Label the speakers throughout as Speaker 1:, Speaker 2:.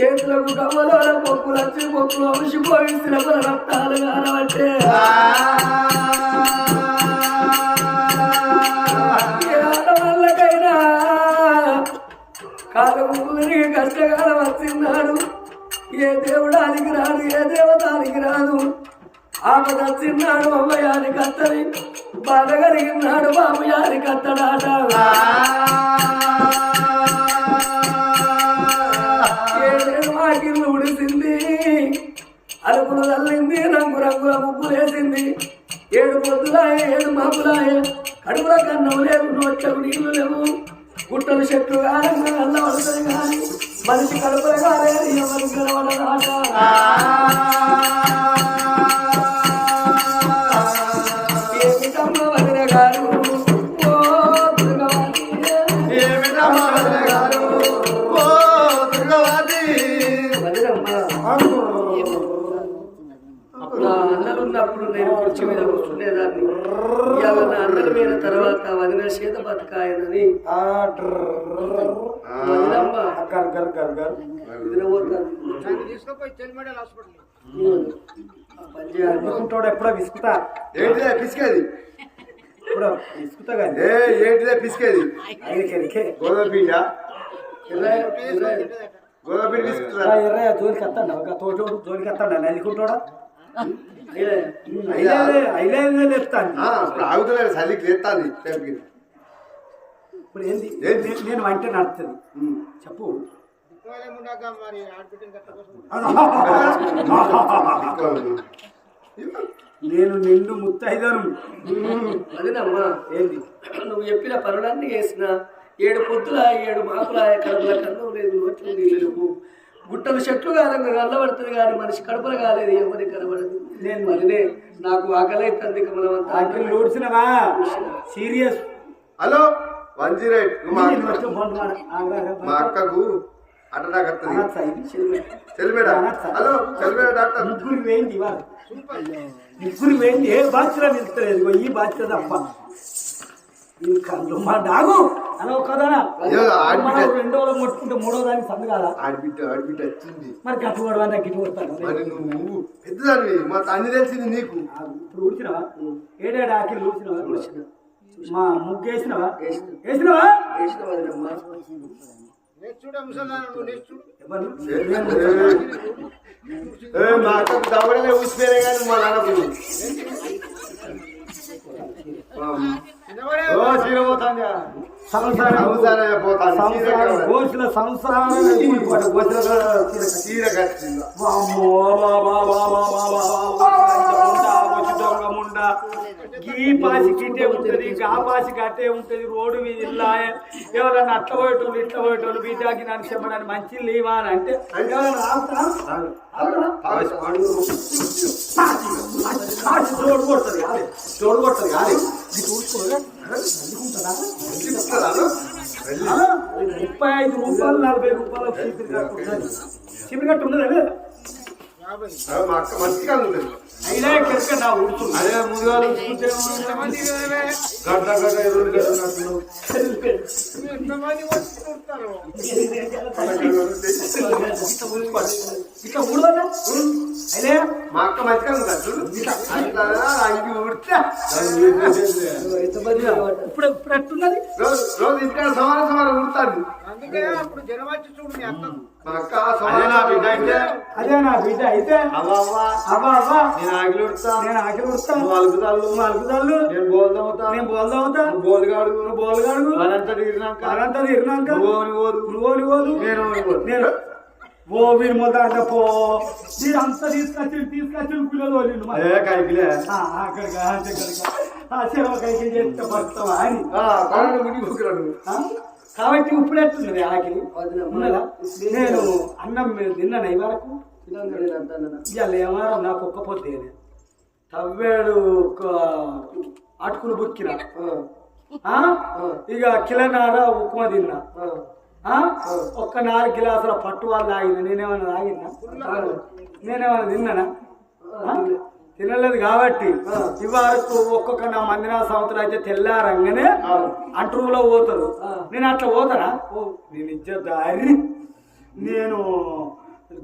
Speaker 1: చేతులకు కవ్వలో పొక్కులు వచ్చి పొక్కులు అవసిపోయి శ్రమల రక్తాలు కానవంటే. ఏ ఆడవాళ్ళకైనా కాలం కష్టకాలం వచ్చిన్నాడు ఏ దేవుడానికి రాదు ఏ దేవతానికి రాదు. ఆమె నచ్చిన్నాడు అమ్మయానికి అత్తని. బాధ కలిగినాడు బాబయానికి అత్తడాట. కడుపుల కన్నం లేవు నోట్లకు నీళ్ళు లేవు. గుట్టలు చెట్లు కారంగా అల్ల కానీ మనిషి కడుపులు కాలేదు ఎవరు గెలవడాట పోయిన తర్వాత వదిన చేత బతకాయనని.
Speaker 2: అనుకుంటాడు ఎప్పుడో విసుకుతా.
Speaker 3: ఏంటిదే పిసికేది?
Speaker 2: ఇప్పుడు విసుకుతా కానీ
Speaker 3: ఏంటిదే పిసికేది?
Speaker 2: ఆయనకెరికే
Speaker 3: గోధుమ పిండ?
Speaker 1: ఇరవై ఇరవై
Speaker 3: గోధుమ పిండి పిసుకుతుందా
Speaker 2: ఎర్రయ్య జోలికి వస్తాడు ఒక తోటోడు జోలికి వస్తాడు నల్లుకుంటాడా
Speaker 3: ఇప్పుడు ఆగుతలేదు చలికి
Speaker 2: ఇప్పుడు ఏంది? నేను- వంట నడుతుంది చెప్పు. నేను నిన్ను ముత్తైదను.
Speaker 1: వదినమ్మ
Speaker 2: ఏంది?
Speaker 1: నువ్వు చెప్పిన పనులన్నీ చేసిన ఏడు పొద్దుల ఏడు మాపుల కడుపుల కన్నం లేదు నోట్లు నీళ్ళు గుట్టలు చెట్లు కాలంగా కళ్ళబడుతుంది కానీ మనిషి కడుపులు కాలేదు ఎవరికి కనబడదు. నేను మరినే నాకు ఆకలి అవుతుంది కమలవంత
Speaker 2: ఆకలి serious.
Speaker 3: Hello one zero eight మా అక్కకు అటాక్ వస్తుంది. చెల్లిమేడ హలో చెల్లిమేడ డాక్టర్.
Speaker 2: ముగ్గురు వేయింది ఏ బాధ్యత నిలుస్తలేదు. ఈ బాధ్యత తప్ప. కళ్ళు మా డాగు. అనో కదా
Speaker 3: అయ్యో, ఆడిపిట్ట.
Speaker 2: రెండో రోజు ముట్టుకుంటే మూడో దానికి సందు కాదా
Speaker 3: ఆడిబిడ్డ ఆడిబిడ్డ వచ్చింది.
Speaker 2: మరి గట్టు పడవన్నా గిట్టు కొడతాను
Speaker 3: మరి నువ్వు పెద్దదానివి. మా అన్ని తెలిసింది నీకు.
Speaker 2: ఇప్పుడు ఊడ్చినవా? ఏడేడు ఆకిలు ఊడ్చినవా? మా ముగ్గు వేసినవా? వేసినవా?
Speaker 3: ఏ, మా అక్కకు దవడలే ఊసిపోయినా కానీ మా నాన్నకు ఓ చీర పోతాంగా
Speaker 2: సంసారం
Speaker 3: సంసారం చీర కట్టిందా
Speaker 2: బాబా బాబా బాబా బాబా ముండ. ఈ పాసి గిట్టే ఉంటది గా పాసి గట్టే ఉంటది రోడ్డు మీద ఇల్లాయ ఎవరైనా అట్ల పోయేటోళ్ళు ఇట్ల పోయేటోళ్ళు బీటాకి నన్ను చెప్పడానికి మంచి లేవా అని అంటే కొడుతుంది కాదే కొడుతుంది కాదే ఆ? ముప్పై ఐదు రూపాయలు నలభై రూపాయలు చీపురు కట్టు ఉన్నది. చీపురు కట్టు అయినా కిరక నా ఉడుతుంది
Speaker 3: అదే ముందుగా గడ్డ గడ్డ ఎదురు గడ్డలు ఎంతమంది వస్తుంటారు
Speaker 2: ఇట్లా ఊడదా అయినా
Speaker 3: మా అక్క మంచిగా ఉందా చూడు అవి ఉడితే
Speaker 2: ఇప్పుడు ఇప్పుడు ఎట్టున్నది
Speaker 3: రోజు ఇంటికాడ సమానం సమానం ఉడతాను అందుకే అప్పుడు జనం చూడు మీ అక్కకు
Speaker 2: అదే నా బిడ్డ అయితే
Speaker 3: నేను ఉడతా
Speaker 2: నేను ఆకలి
Speaker 3: నువ్వు అలుగుతాళ్ళు
Speaker 2: అలుగుదాళ్ళు
Speaker 3: నేను బోల్దా అవుతా
Speaker 2: నేను బోల్దా అవుతా
Speaker 3: నువ్వు బోలుగాడు
Speaker 2: నువ్వు బోలుగాడు అదంతా తిరిగినాక
Speaker 3: నువ్వు ఓని ఓదు
Speaker 2: నువ్వు ఓని ఓదు
Speaker 3: నేను ఓని ఓదు
Speaker 2: నేను ఓ వీరు మొదట పో. మీరు అంతా తీసుకొచ్చి తీసుకొచ్చి పిల్లలు వాళ్ళు
Speaker 3: అదే కాయకిలే.
Speaker 2: అక్కడికి అక్కడికి. ఆ చెరవ కైకి చేస్తే బతుకుతావా అని. కాబట్టి ఇప్పుడు ఎట్లున్నది ఆకలి? ఉన్నదా? నేను అన్నం తిన్నాను ఈ వరకు ఇవాళ ఏమారో నాకు ఒక్క పొద్దు తవ్వేడు అటుకులు బుక్కిన? ఇక కిలనార ఉప్మా తిన్నా? ఒక్క నాలుగు గిలాసుల పట్టు వాళ్ళు తాగిన నేనేమన్నా తాగినా నేనేమన్నా తిన్నానా? తినలేదు కాబట్టి ఇవరకు ఒక్కొక్క నా మందిరా సంవత్సరం అయితే తెల్లారంగానే అంటూరులో పోతారు. నేను అట్లా పోతానా? నేను ఇజ్జత్ అర్రి నేను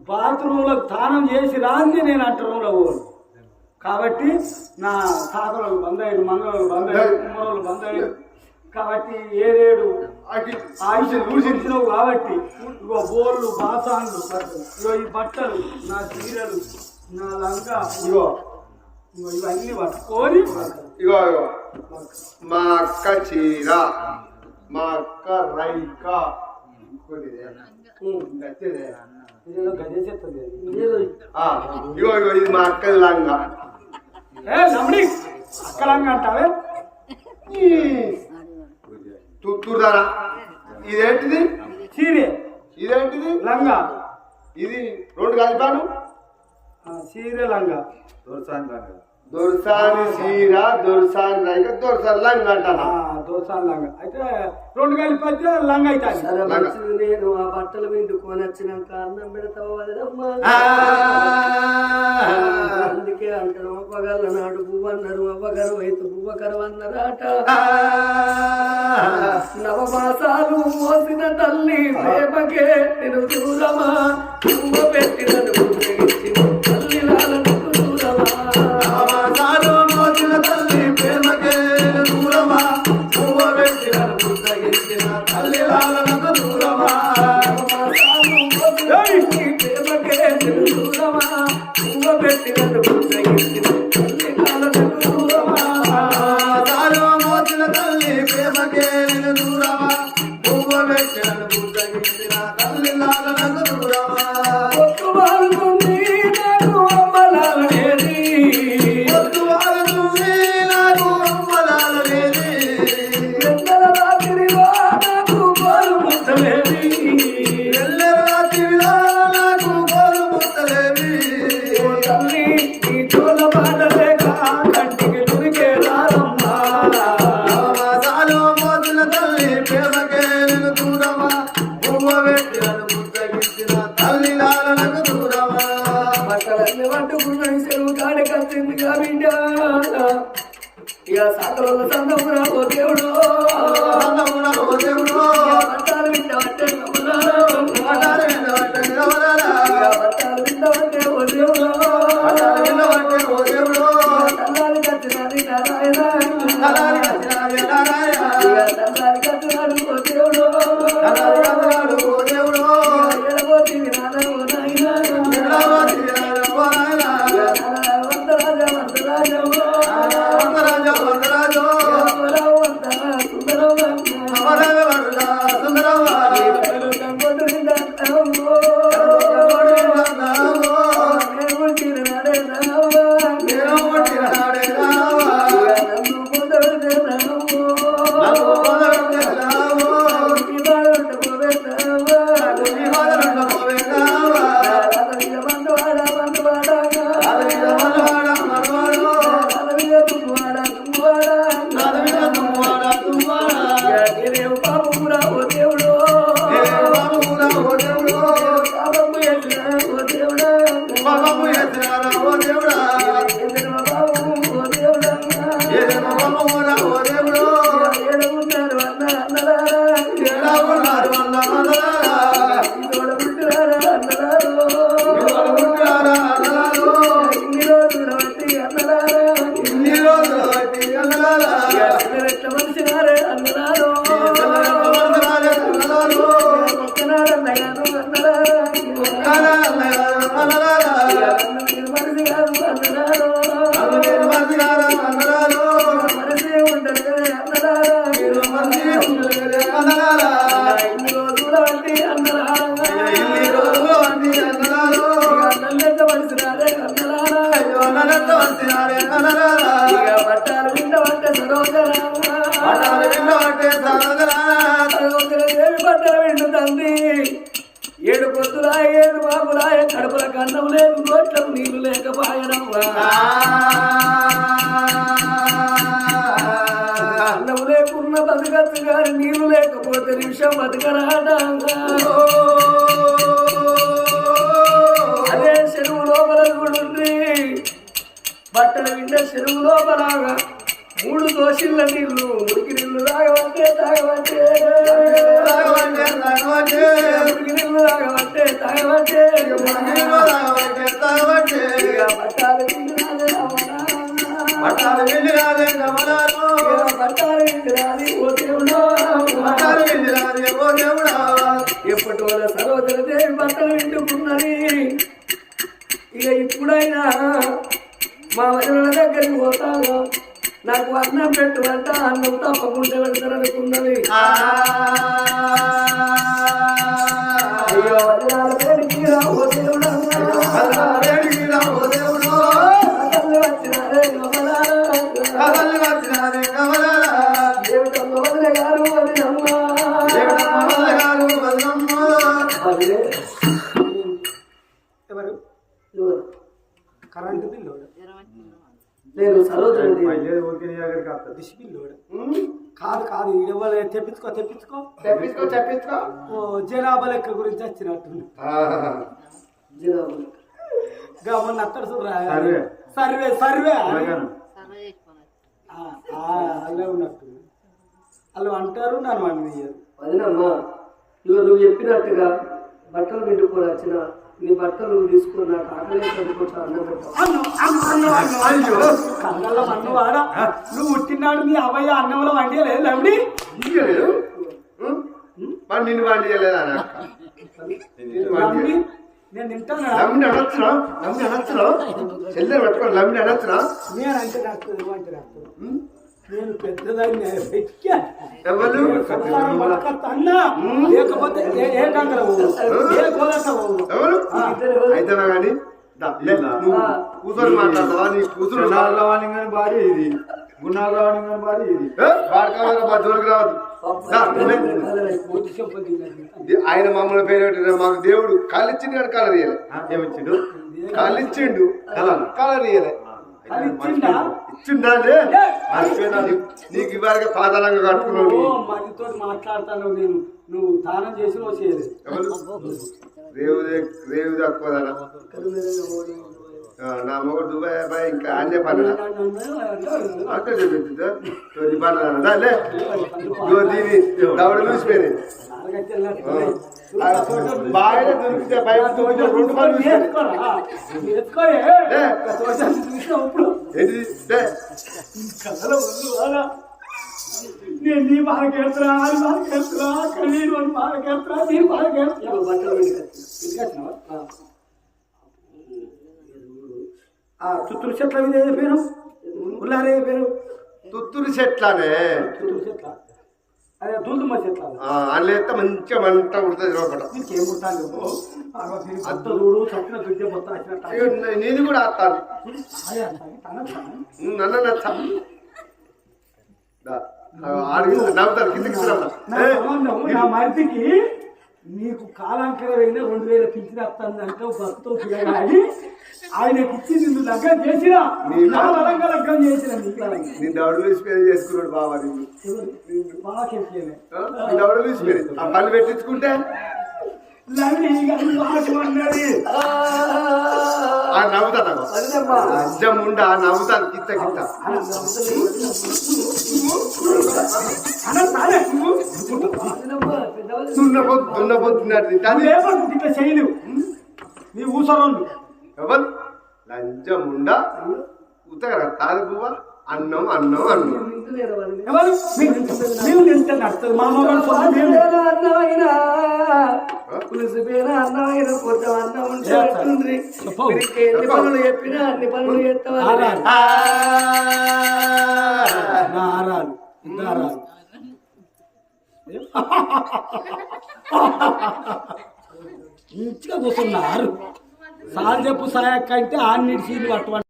Speaker 2: బాత్రూంలో స్నానం చేసి రాంది నేను అంటూరులో పోను. కాబట్టి నా తాతలు బందయ్యలు మంగళలు బందయ్యలు కుమ్మరోళ్ళు బందయ్యలు కాబట్టి ఏడేడు ఆయుష దూషించినవు కాబట్టి ఇగో బోళ్ళు బాసాన్లు ఇగో ఈ బట్టలు నా చీరలు నా లంక ఇగో ఇగో ఇవన్నీ పట్టుకొని
Speaker 3: ఇగో ఇగో. మా అక్క చీర మా అక్క రైక. ఇగో ఇగో ఇది మా అక్క లంగా.
Speaker 2: ఏ నమ్మి అక్కలంగా అంటావే?
Speaker 3: తుట్టుదారా ఇదేంటిది?
Speaker 2: చీరే.
Speaker 3: ఇదేంటిది?
Speaker 2: లంగా.
Speaker 3: ఇది రెండు కలిపాను.
Speaker 2: ఆ, చీరే లంగా.
Speaker 3: దొరసాని చీర దొరసాని రైక దొరసాని లంగా అంటానా?
Speaker 2: దోసాన్ లంగా. అయితే రెండు కలిపి అయితే లంగా
Speaker 1: సరే మంచిది. నేను ఆ బట్టలు పిండుకొని వచ్చినాక అన్నం పెడతావు అందుకే అంటారు అవ్వగల నాడు పువ్వన్నారు అవ్వగారు అయితే పువ్వకరు అన్నరాట నవమాసాలు మోసిన తల్లి ప్రేమకే నేను దూరమా? పువ్వ పెట్టిన
Speaker 3: పెట్టినట్టు What వచ్చినారే అన్నలారా.
Speaker 1: ఇక పట్టాలు. ఏడు పట్టలు తండ్రి. ఏడు బాబులాయ కడుపుల అన్నం లేదు నోట్లకు నీళ్ళు లేకపోయనమ్మా అన్నం లేకున్న బతకచ్చు గాని నీళ్ళు లేకపోతే నిమిషం బతకరాడా చెరువు లోపలాగా మూడు దోషిళ్ళ నీళ్ళు మురికి నీళ్ళు తాగవంటే తాగవంటే
Speaker 4: తాగవంటే, తాగవంటే.
Speaker 1: మురికి నీళ్ళు తాగవంటే తాగవంటే వింటున్నారే రమణ.
Speaker 4: పట్టాలు వెళ్ళిరాదే గమనాలు.
Speaker 1: ఇక బట్టాలు వింటున్నారే ఓ దేవుడా.
Speaker 4: పట్టాలు వెళ్ళిరాదే ఓ దేవుడా.
Speaker 1: ఎప్పటి వల్ల సరోజన దేవి బట్టలు వింటుకున్నది ఇక ఇప్పుడైనా మా వదిన దగ్గరికి పోతాను నాకు అన్నం పెట్టుమంట అన్నం తప్పకుండా పెడతారనుకున్నది
Speaker 4: ఆ.
Speaker 1: అయ్యో వదినాల పేరుకి రా
Speaker 2: బిల్లోడు
Speaker 1: ఉమ్,
Speaker 2: కాదు కాదు ఇవ్వలే తెప్పించుకో తెప్పించుకో.
Speaker 4: తెప్పించుకో తెప్పించుకో.
Speaker 2: ఓ జనాభా లెక్క గురించి వచ్చినట్టుంది
Speaker 4: ఆ.
Speaker 1: జిరాబు.
Speaker 2: గా మొన్న అత్తడు చూడరా
Speaker 4: సర్వే.
Speaker 2: Survey survey.
Speaker 4: అలాగేనా?
Speaker 2: ఆ, ఆ, అలా ఉన్నట్టు. వాళ్ళు అంటారు నన్ను అనిపించారు
Speaker 1: వదినమ్మ ఇవ్వ నువ్వు చెప్పినట్టుగా బట్టలు పిండుకొని వచ్చిన నీ బట్టలు తీసుకొని నాకు ఆకలి చదువుకుంటా అన్నం పెట్టావు
Speaker 2: అన్నం అన్నం అన్నం అన్నం అయ్యో. కళ్ళల్లో మన్ను వాడ. నువ్వు పుట్టినాడు మీ అవ్వయ్య అన్నంలో వండియలేదు?
Speaker 4: మరి నిన్ను.
Speaker 2: నేను తింటాను?
Speaker 4: లమ్మిని అనొచ్చురా లమ్మిని అనొచ్చురా చెల్లెలు పట్టుకొని లమ్మిని అనొచ్చురా
Speaker 2: నేనంటే నాకు ఏమంటే నాకు నేను పెద్దదాన్ని.
Speaker 4: ఎవరు?
Speaker 2: అన్నా. లేకపోతే ఏ-
Speaker 4: అయితే కానీ? కూతురు మాట్లాడతావా? నీ కూతురు
Speaker 3: భార్య ఇది. గుణాలవాణింగని భార్య ఇది.
Speaker 4: వాడుకోవాలి మా జోలికి రావద్దు. దా, నువ్వే.
Speaker 2: పూర్తి చెంపలు తిన్నాను.
Speaker 4: ది- ఆయన మమ్మల్ని పేరు పెట్టిన మాకు దేవుడు కాలిచ్చిండు కానీ కలర్ ఇయ్యలే.
Speaker 3: ఏమిచ్చిండు?
Speaker 4: కాలిచ్చిండు. కలర్ ఇయ్యలే.
Speaker 2: అది ఇచ్చిండా
Speaker 4: ఇచ్చిండా లే? మర్చిపోయినా నీ- నీకు ఇవ్వగా పాదాలంగా కట్టుకున్నావు
Speaker 2: మరితో మాట్లాడతాను నేను. నువ్వు దానం చేసి నువ్వు చేయలేదు
Speaker 4: రేవు రేవు తక్కువదనా నా మొగడు దుబాయ్ అబ్బాయి ఇంకా అన్నే పని అక్కడ చెప్పిందా తోటి పని లే. ఇగో దీని దవడ చూసిపోయింది బాగా దొరికితే బయట దొరికితే రెండు పనులు లే.
Speaker 2: నేను నీ కేడుతున్నా కన్నీరు అని బాగా కేడుతున్నా నీ బాగా కేడుతున్నా
Speaker 1: బట్టలు పిండుకొచ్చిన.
Speaker 2: చుట్టూరు చెట్ల మీద పేరు? ఉల్లారే పేరు?
Speaker 4: తుత్తురు చెట్లానే.
Speaker 2: చుట్టూరు చెట్ల. అదే దుల్దుమ చెట్ల
Speaker 4: అందులో ఎత్తే మంచిగా మంట ఉడుతుంది లోపల.
Speaker 2: నీకేం పుట్టాలి అంత చూడు చట్టిన దుడ్డే మొత్తం వచ్చినట్టు
Speaker 4: నేను కూడా ఆస్తాను
Speaker 2: అదే అంటాను, తన తన.
Speaker 4: నన్ను నచ్చ ఆడికి నవ్వుతాను కిందకి
Speaker 2: మరిదికి నీకు కాలాంకరమైన రెండు వేల పింఛన్ వస్తుందంటే భక్తులు పిల్లగాడి ఆయనకి ఇచ్చి నిన్ను లగ్గం చేసిన బలంగా లగ్గం చేసిన
Speaker 4: చేసుకున్నాడు బాబా
Speaker 2: బాగా
Speaker 4: పెట్టించుకుంటే? నవ్వుతాను
Speaker 1: వదినమ్మ.
Speaker 4: అజ్జం ఉండ నవ్వుతాను కిత్త కిత్త. దున్నపోతు దున్నపోతు
Speaker 2: ఇట్లా చేయలేవు. నీ ఊసరోళ్ళు.
Speaker 4: ఎవరు? లంచం ఉండ? ఉతగర తాది పువ్వ? అన్నం అన్నం అన్నం.
Speaker 2: మేము
Speaker 1: పులిసిపోయిన అన్నమైన కొంచెం అన్నం ఉంటే ఎన్ని పనులు చెప్పినా అన్ని పనులు
Speaker 2: ఆరాలు. మంచిగా కూర్చున్నారు. సార్ చెప్పు సాయక్క అంటే ఆన్నిటి సీన్లు పట్టుకోండి